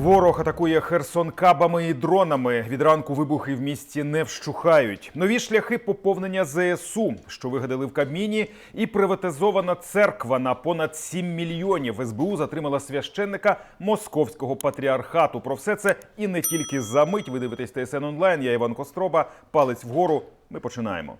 Ворог атакує Херсон кабами і дронами. Від ранку вибухи в місті не вщухають. Нові шляхи поповнення ЗСУ, що вигадали в Кабміні, і приватизована церква на понад 7 мільйонів. СБУ затримала священника московського патріархату. Про все це і не тільки за мить. Ви дивитесь ТСН онлайн. Я Іван Костроба. Палець вгору. Ми починаємо.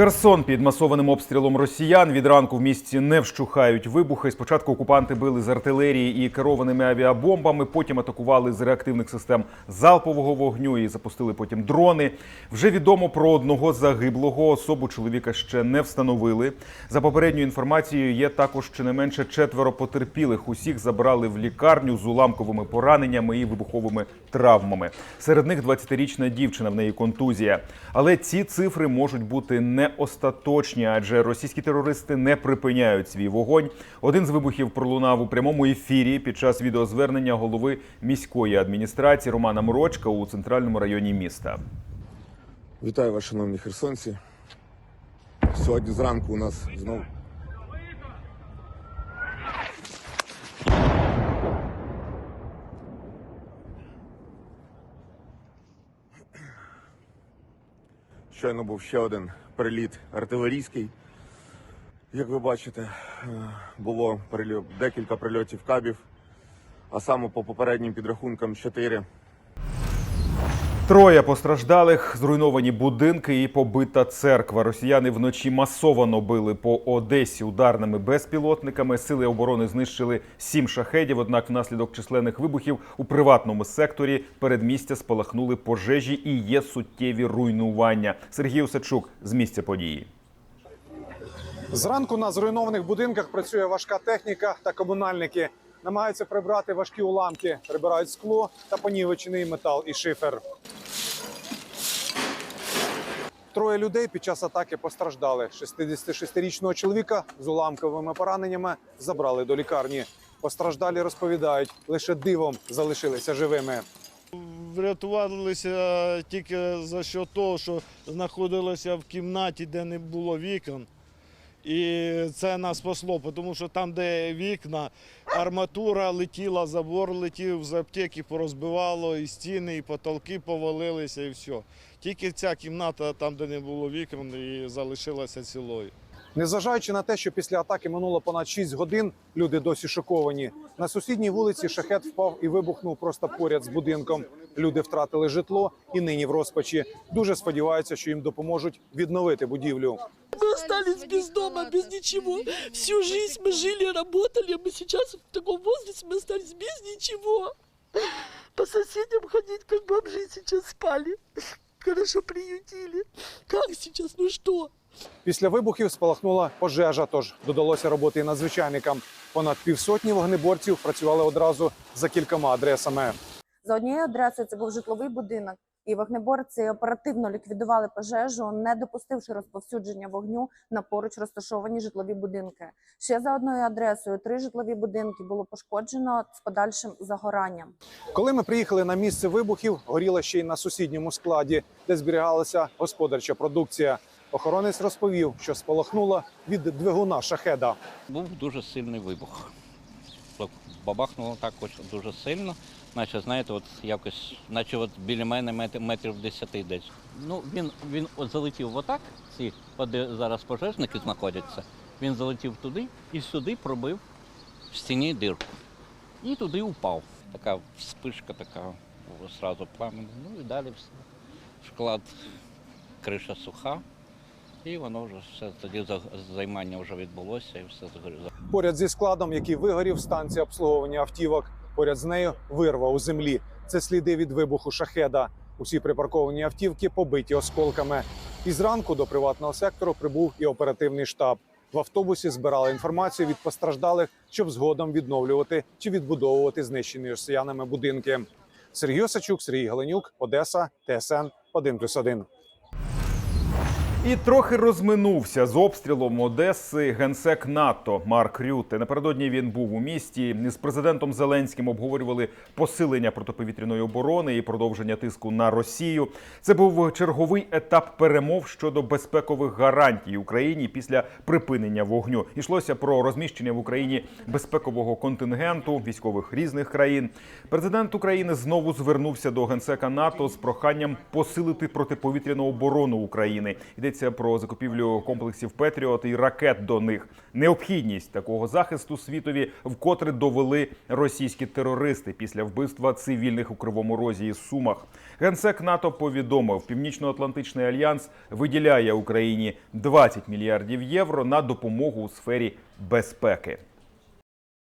Херсон під масованим обстрілом росіян від ранку в місті не вщухають вибухи. Спочатку окупанти били з артилерії і керованими авіабомбами, потім атакували з реактивних систем залпового вогню і запустили потім дрони. Вже відомо про одного загиблого особу чоловіка ще не встановили. За попередньою інформацією, є також щонайменше четверо потерпілих. Усіх забрали в лікарню з уламковими пораненнями і вибуховими травмами. Серед них 20-річна дівчина в неї контузія. Але ці цифри можуть бути не остаточні, адже російські терористи не припиняють свій вогонь. Один з вибухів пролунав у прямому ефірі під час відеозвернення голови міської адміністрації Романа Морочка у центральному районі міста. Вітаю вас, шановні херсонці. Сьогодні зранку у нас знову. Щойно був ще один приліт артилерійський. Як ви бачите, е, було декілька прильотів кабів, а саме по попереднім підрахункам чотири. Троє постраждалих, зруйновані будинки і побита церква. Росіяни вночі масово били по Одесі ударними безпілотниками. Сили оборони знищили сім шахедів. Однак, внаслідок численних вибухів у приватному секторі передмістя спалахнули пожежі і є суттєві руйнування. Сергій Усачук з місця події. Зранку на зруйнованих будинках працює важка техніка та комунальники. Намагаються прибрати важкі уламки, прибирають скло та понівечений метал і шифер. Троє людей під час атаки постраждали. 66-річного чоловіка з уламковими пораненнями забрали до лікарні. Постраждалі розповідають, лише дивом залишилися живими. Врятувалися тільки за що того, що знаходилися в кімнаті, де не було вікон. І це нас спасло, тому що там, де вікна, арматура летіла, забор летів, з аптеки порозбивало, і стіни, і потолки повалилися, і все. Тільки ця кімната, там, де не було вікон, і залишилася цілою. Незважаючи на те, що після атаки минуло понад 6 годин, люди досі шоковані. На сусідній вулиці шахет впав і вибухнув просто поряд з будинком. Люди втратили житло і нині в розпачі. Дуже сподіваються, що їм допоможуть відновити будівлю. Мы остались без дома, без ничего. Всю жизнь мы жили, работали, а мы сейчас в таком возрасте мы остались без ничего. По соседям ходить, как бомжи сейчас спали. Хорошо приютили. Как сейчас, ну что? Після вибухів спалахнула пожежа, тож додалося роботи і надзвичайникам. Понад півсотні вогнеборців працювали одразу за кількома адресами. За однією адресою це був житловий будинок, і вогнеборці оперативно ліквідували пожежу, не допустивши розповсюдження вогню на поруч розташовані житлові будинки. Ще за одною адресою три житлові будинки було пошкоджено з подальшим загоранням. Коли ми приїхали на місце вибухів, горіло ще й на сусідньому складі, де зберігалася господарча продукція. Охоронець розповів, що спалахнуло від двигуна шахеда. Був дуже сильний вибух. Бабахнуло так дуже сильно, наче, знаєте, от якось, наче от біля мене метрів 10 десь. Ну, він, він от залетів отак, ці, де зараз пожежники знаходяться, він залетів туди і сюди пробив в стіні дирку. І туди упав. Така вспишка, така одразу пламень. Ну і далі все. Шклад, криша суха. І воно вже все тоді за- займання вже відбулося і все згоріло. Поряд зі складом, який вигорів, станція обслуговування автівок. Поряд з нею вирва у землі. Це сліди від вибуху шахеда. Усі припарковані автівки побиті осколками. І зранку до приватного сектору прибув і оперативний штаб. В автобусі збирали інформацію від постраждалих, щоб згодом відновлювати чи відбудовувати знищені росіянами будинки. Сергій Осачук, Сергій Галенюк, Одеса, ТСН 1+,1. І трохи розминувся з обстрілом Одеси генсек НАТО Марк Рюте. Напередодні він був у місті. З президентом Зеленським обговорювали посилення протиповітряної оборони і продовження тиску на Росію. Це був черговий етап перемов щодо безпекових гарантій Україні після припинення вогню. Ішлося про розміщення в Україні безпекового контингенту військових різних країн. Президент України знову звернувся до генсека НАТО з проханням посилити протиповітряну оборону України. Йдеться про закупівлю комплексів Петріот і ракет до них. Необхідність такого захисту світові вкотре довели російські терористи після вбивства цивільних у Кривому Розі і Сумах. Генсек НАТО повідомив, Північно-Атлантичний альянс виділяє Україні 20 мільярдів євро на допомогу у сфері безпеки.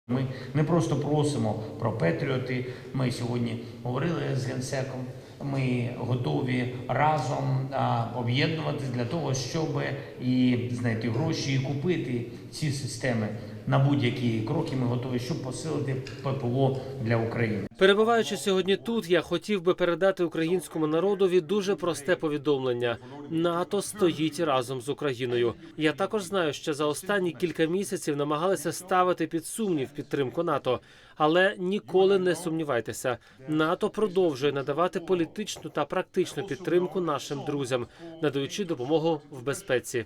Ми не просто просимо про Петріоти. Ми сьогодні говорили з генсеком. Ми готові разом об'єднуватись для того, щоб і знайти гроші і купити ці системи на будь-які кроки. Ми готові, щоб посилити ППО для України. Перебуваючи сьогодні тут, я хотів би передати українському народові дуже просте повідомлення: НАТО стоїть разом з Україною. Я також знаю, що за останні кілька місяців намагалися ставити під сумнів підтримку НАТО, але ніколи не сумнівайтеся. НАТО продовжує надавати політичну та практичну підтримку нашим друзям, надаючи допомогу в безпеці.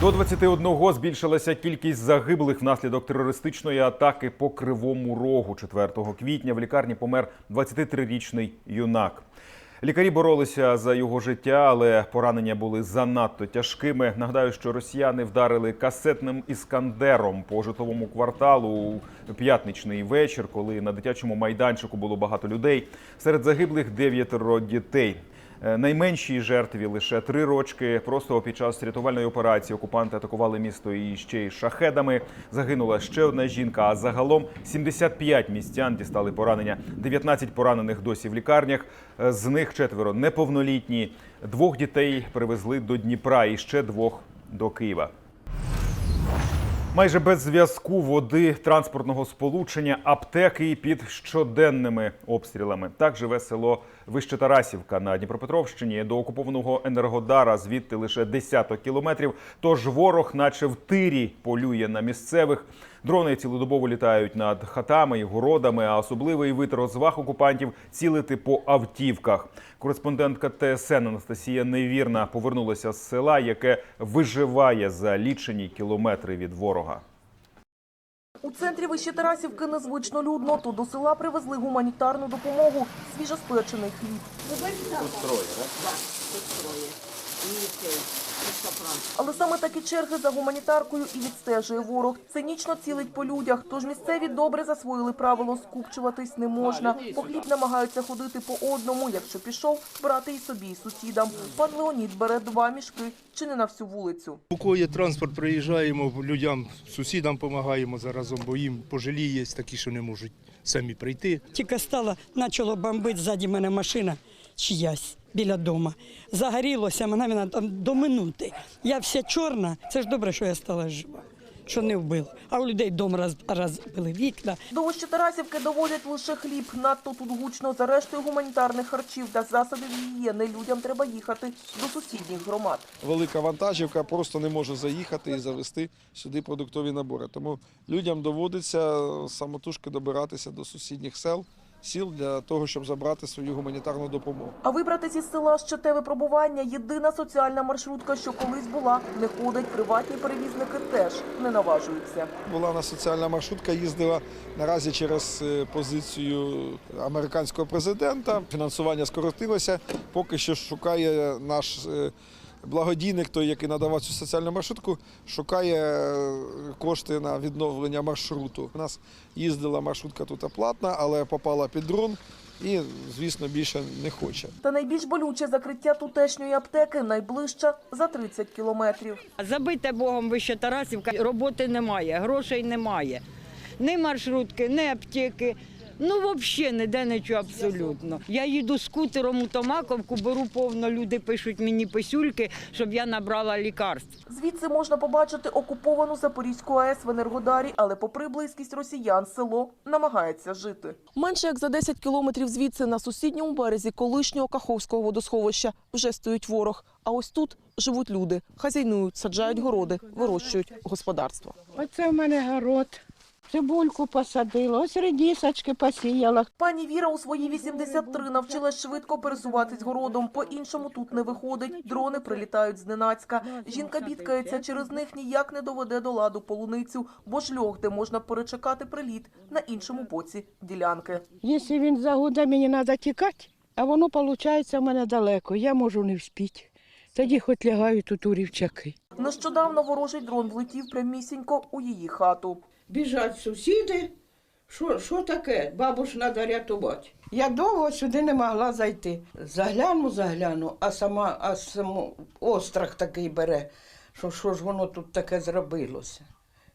До 21 збільшилася кількість загиблих внаслідок терористичної атаки по Кривому Рогу. 4 квітня в лікарні помер 23-річний юнак. Лікарі боролися за його життя, але поранення були занадто тяжкими. Нагадаю, що росіяни вдарили касетним іскандером по житловому кварталу у п'ятничний вечір, коли на дитячому майданчику було багато людей. Серед загиблих дев'ятеро дітей. Е, Найменшій жертві лише три рочки. Просто під час рятувальної операції окупанти атакували місто і ще й шахедами. Загинула ще одна жінка. А загалом 75 містян дістали поранення. 19 поранених досі в лікарнях. Е, З них четверо неповнолітні. Двох дітей привезли до Дніпра і ще двох до Києва. Майже без зв'язку води, транспортного сполучення, аптеки під щоденними обстрілами. Так живе село Вище Тарасівка на Дніпропетровщині. До окупованого енергодара звідти лише десяток кілометрів. Тож ворог, наче в тирі, полює на місцевих. Дрони цілодобово літають над хатами і городами, а особливий вид розваг окупантів цілити по автівках. Кореспондентка ТСН Анастасія Невірна повернулася з села, яке виживає за лічені кілометри від ворога. У центрі Вище Тарасівки незвично людно. Тут до села привезли гуманітарну допомогу, свіжоспечений хліб. Але саме такі черги за гуманітаркою і відстежує ворог. Цинічно цілить по людях, тож місцеві добре засвоїли правило скупчуватись не можна. По хліб намагаються ходити по одному. Якщо пішов, брати і собі, і сусідам. Пан Леонід бере два мішки чи не на всю вулицю. У кого є транспорт, приїжджаємо людям, сусідам допомагаємо заразом, бо їм пожилі є такі, що не можуть самі прийти. Тільки стала, почало бомбити ззаді мене машина чиясь біля дома. Загорілося мене мене там до минути. Я вся чорна. Це ж добре, що я стала жива, що не вбила. А у людей дом роз, розбили вікна. До Вище Тарасівки доводять лише хліб. Надто тут гучно за рештою гуманітарних харчів та засобів гігієни. Людям треба їхати до сусідніх громад. Велика вантажівка просто не може заїхати і завести сюди продуктові набори. Тому людям доводиться самотужки добиратися до сусідніх сел, сіл для того, щоб забрати свою гуманітарну допомогу. А вибрати зі села ще те випробування – єдина соціальна маршрутка, що колись була. Не ходить, приватні перевізники теж не наважуються. Була у нас соціальна маршрутка, їздила наразі через е, позицію американського президента. Фінансування скоротилося. Поки що шукає наш е, благодійник, той, який надавав цю соціальну маршрутку, шукає е, кошти на відновлення маршруту. У нас їздила маршрутка тут платна, але попала під дрон і, звісно, більше не хоче. Та найбільш болюче закриття тутешньої аптеки найближча за 30 кілометрів. Забите Богом вище Тарасівка, роботи немає, грошей немає. Ні маршрутки, ні аптеки. Ну, взагалі, ніде нічого абсолютно. Я їду скутером у Томаковку, беру повно, люди пишуть мені писюльки, щоб я набрала лікарств. Звідси можна побачити окуповану Запорізьку АЕС в Енергодарі, але попри близькість росіян, село намагається жити. Менше як за 10 кілометрів звідси на сусідньому березі колишнього Каховського водосховища вже стоїть ворог. А ось тут живуть люди, хазяйнують, саджають городи, вирощують господарство. Оце в мене город. Цибульку посадила, ось редісочки посіяла. Пані Віра у свої 83 навчилась швидко пересуватись городом. По-іншому тут не виходить. Дрони прилітають зненацька. Жінка бідкається, через них ніяк не доведе до ладу полуницю, бо ж льох, де можна перечекати приліт на іншому боці ділянки. Якщо він загуде, мені треба тікати, а воно виходить у мене далеко. Я можу не вспіти. Тоді хоч лягаю тут у рівчаки. Нещодавно ворожий дрон влетів прямісінько у її хату. Біжать сусіди. Що, що таке? Бабу ж треба рятувати. Я довго сюди не могла зайти. Загляну, загляну, а сама, а саму острах такий бере, що що ж воно тут таке зробилося.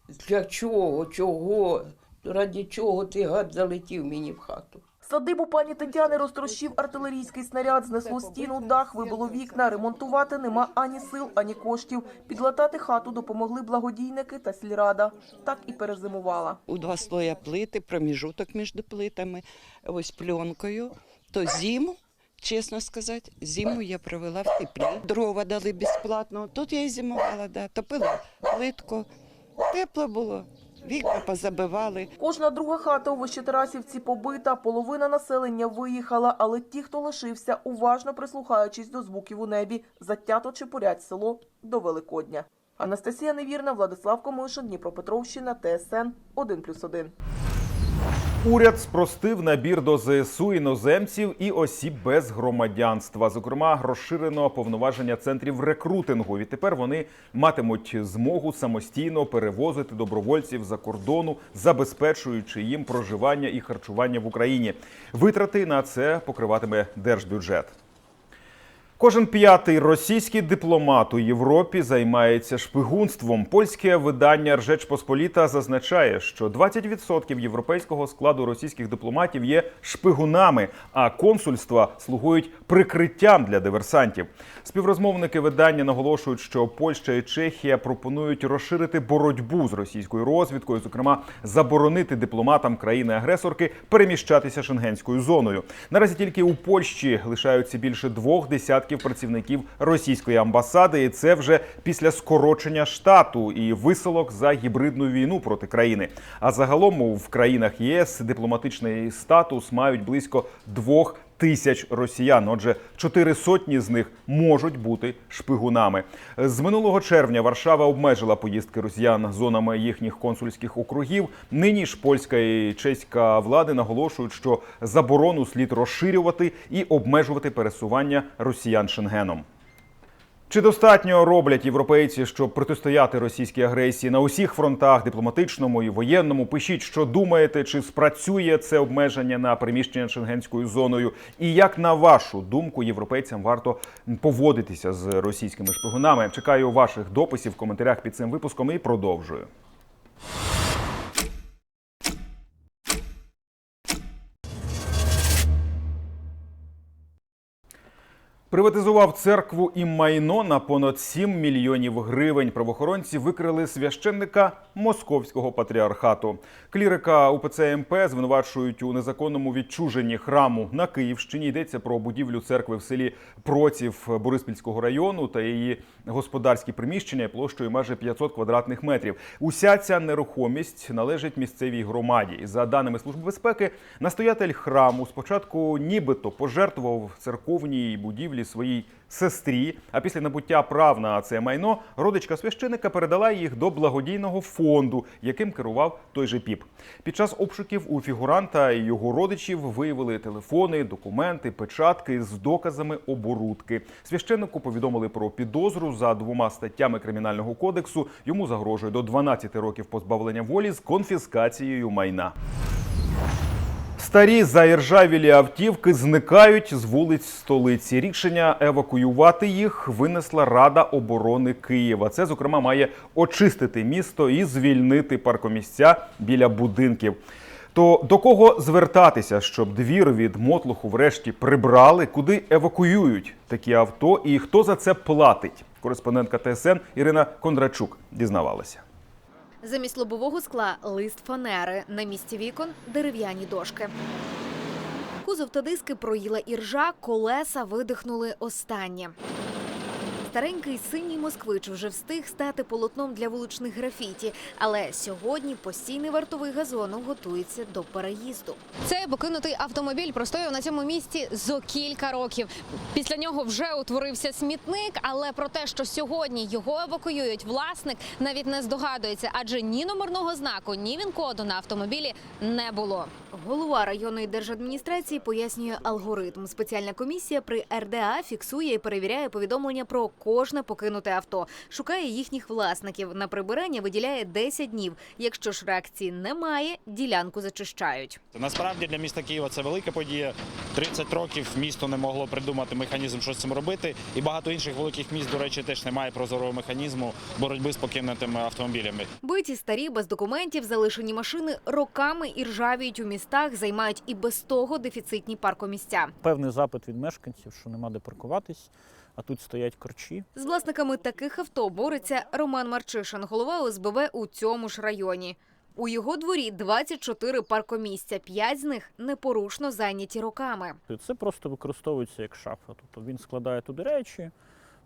Для чого, чого, раді чого ти гад залетів мені в хату? Садибу пані Тетяни розтрощив артилерійський снаряд, знесло стіну, дах, вибило вікна. Ремонтувати нема ані сил, ані коштів. Підлатати хату допомогли благодійники та сільрада. Так і перезимувала. У два слоя плити, проміжуток між плитами, ось пленкою. То зиму, чесно сказати, зиму я провела в теплі. Дрова дали безплатно. Тут я і зимувала, да. топила плитку. Тепло було, вікна позабивали. Кожна друга хата у Вищетарасівці побита, половина населення виїхала, але ті, хто лишився, уважно прислухаючись до звуків у небі, затято чепурять село до Великодня. Анастасія Невірна, Владислав Комишин, Дніпропетровщина, ТСН 1+,1. Уряд спростив набір до ЗСУ іноземців і осіб без громадянства. Зокрема, розширено повноваження центрів рекрутингу. Відтепер вони матимуть змогу самостійно перевозити добровольців за кордону, забезпечуючи їм проживання і харчування в Україні. Витрати на це покриватиме держбюджет. Кожен п'ятий російський дипломат у Європі займається шпигунством. Польське видання Ржеч Посполіта зазначає, що 20% європейського складу російських дипломатів є шпигунами, а консульства слугують прикриттям для диверсантів. Співрозмовники видання наголошують, що Польща і Чехія пропонують розширити боротьбу з російською розвідкою, зокрема заборонити дипломатам країни-агресорки переміщатися шенгенською зоною. Наразі тільки у Польщі лишаються більше двох десятків працівників російської амбасади, і це вже після скорочення штату і висилок за гібридну війну проти країни. А загалом в країнах ЄС дипломатичний статус мають близько двох. Тисяч росіян, отже, чотири сотні з них можуть бути шпигунами. З минулого червня Варшава обмежила поїздки росіян зонами їхніх консульських округів. Нині ж польська і чеська влади наголошують, що заборону слід розширювати і обмежувати пересування росіян шенгеном. Чи достатньо роблять європейці, щоб протистояти російській агресії на усіх фронтах, дипломатичному і воєнному? Пишіть, що думаєте, чи спрацює це обмеження на приміщення шенгенською зоною, і як на вашу думку європейцям варто поводитися з російськими шпигунами? Чекаю ваших дописів в коментарях під цим випуском і продовжую. Приватизував церкву і майно на понад 7 мільйонів гривень. Правоохоронці викрили священника московського патріархату. Клірика УПЦ МП звинувачують у незаконному відчуженні храму на Київщині. Йдеться про будівлю церкви в селі Проців Бориспільського району та її господарські приміщення площею майже 500 квадратних метрів. Уся ця нерухомість належить місцевій громаді. За даними Служби безпеки, настоятель храму спочатку нібито пожертвував церковній будівлі своїй сестрі. А після набуття прав на це майно родичка священика передала їх до благодійного фонду, яким керував той же піп. Під час обшуків у фігуранта і його родичів виявили телефони, документи, печатки з доказами оборудки. Священнику повідомили про підозру за двома статтями кримінального кодексу. Йому загрожує до 12 років позбавлення волі з конфіскацією майна. Старі заіржавілі автівки зникають з вулиць столиці. Рішення евакуювати їх винесла Рада оборони Києва. Це, зокрема, має очистити місто і звільнити паркомісця біля будинків. То до кого звертатися, щоб двір від мотлуху врешті прибрали, куди евакуюють такі авто, і хто за це платить? Кореспондентка ТСН Ірина Кондрачук дізнавалася. Замість лобового скла лист фанери. На місці вікон дерев'яні дошки. Кузов та диски проїла іржа, колеса видихнули останнє. Старенький синій москвич вже встиг стати полотном для вуличних графіті, але сьогодні постійний вартовий газону готується до переїзду. Цей покинутий автомобіль простояв на цьому місці зо кілька років. Після нього вже утворився смітник, але про те, що сьогодні його евакуюють, власник навіть не здогадується, адже ні номерного знаку, ні він-коду на автомобілі не було. Голова районної держадміністрації пояснює алгоритм. Спеціальна комісія при РДА фіксує і перевіряє повідомлення про кожне покинуте авто, шукає їхніх власників. На прибирання виділяє 10 днів. Якщо ж реакції немає, ділянку зачищають. Насправді для міста Києва це велика подія. 30 років місто не могло придумати механізм, що з цим робити. І багато інших великих міст, до речі, теж немає прозорого механізму боротьби з покинутими автомобілями. Биті старі без документів, залишені машини роками і ржавіють у містах, займають і без того дефіцитні паркомісця. Певний запит від мешканців, що нема де паркуватись, а тут стоять корчі. З власниками таких авто бореться Роман Марчишин, голова ОСББ у цьому ж районі. У його дворі 24 паркомісця, 5 з них непорушно зайняті роками. Це просто використовується як шафа. Тобто він складає туди речі,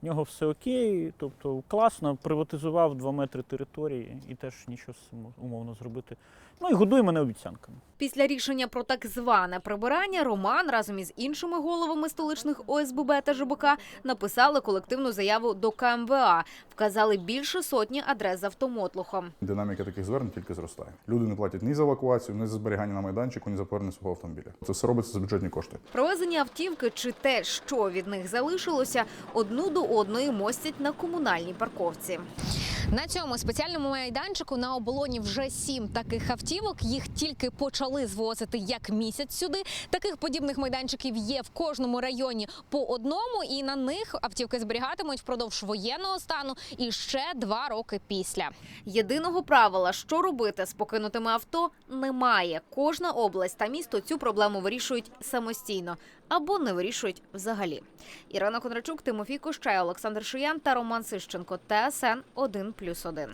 в нього все окей, тобто класно, приватизував 2 метри території і теж нічого з цим умовно зробити. Ну і годує мене обіцянками. Після рішення про так зване прибирання Роман разом із іншими головами столичних ОСББ та ЖБК написали колективну заяву до КМВА, вказали більше сотні адрес з автомотлухом. Динаміка таких звернень тільки зростає. Люди не платять ні за евакуацію, ні за зберігання на майданчику, ні за повернення свого автомобіля. Це все робиться за бюджетні кошти. Провезення автівки чи те, що від них залишилося, одну до одної мостять на комунальній парковці. На цьому спеціальному майданчику на оболоні вже сім таких автівок. Їх тільки почали звозити як місяць сюди. Таких подібних майданчиків є в кожному районі по одному, і на них автівки зберігатимуть впродовж воєнного стану і ще два роки після. Єдиного правила, що робити з покинутими авто, немає. Кожна область та місто цю проблему вирішують самостійно або не вирішують взагалі. Ірина Кондрачук, Тимофій Кощай, Олександр Шиян та Роман Сищенко. ТСН 1+,1.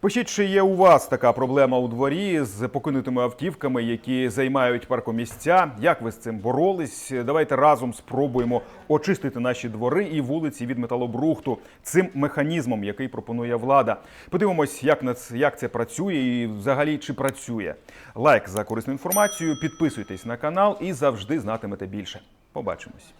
Пишіть, чи є у вас така проблема у дворі з покинутими автівками, які займають паркомісця. Як ви з цим боролись? Давайте разом спробуємо очистити наші двори і вулиці від металобрухту цим механізмом, який пропонує влада. Подивимось, як на це, як це працює і взагалі чи працює. Лайк за корисну інформацію, підписуйтесь на канал і завжди знатимете більше. Побачимось.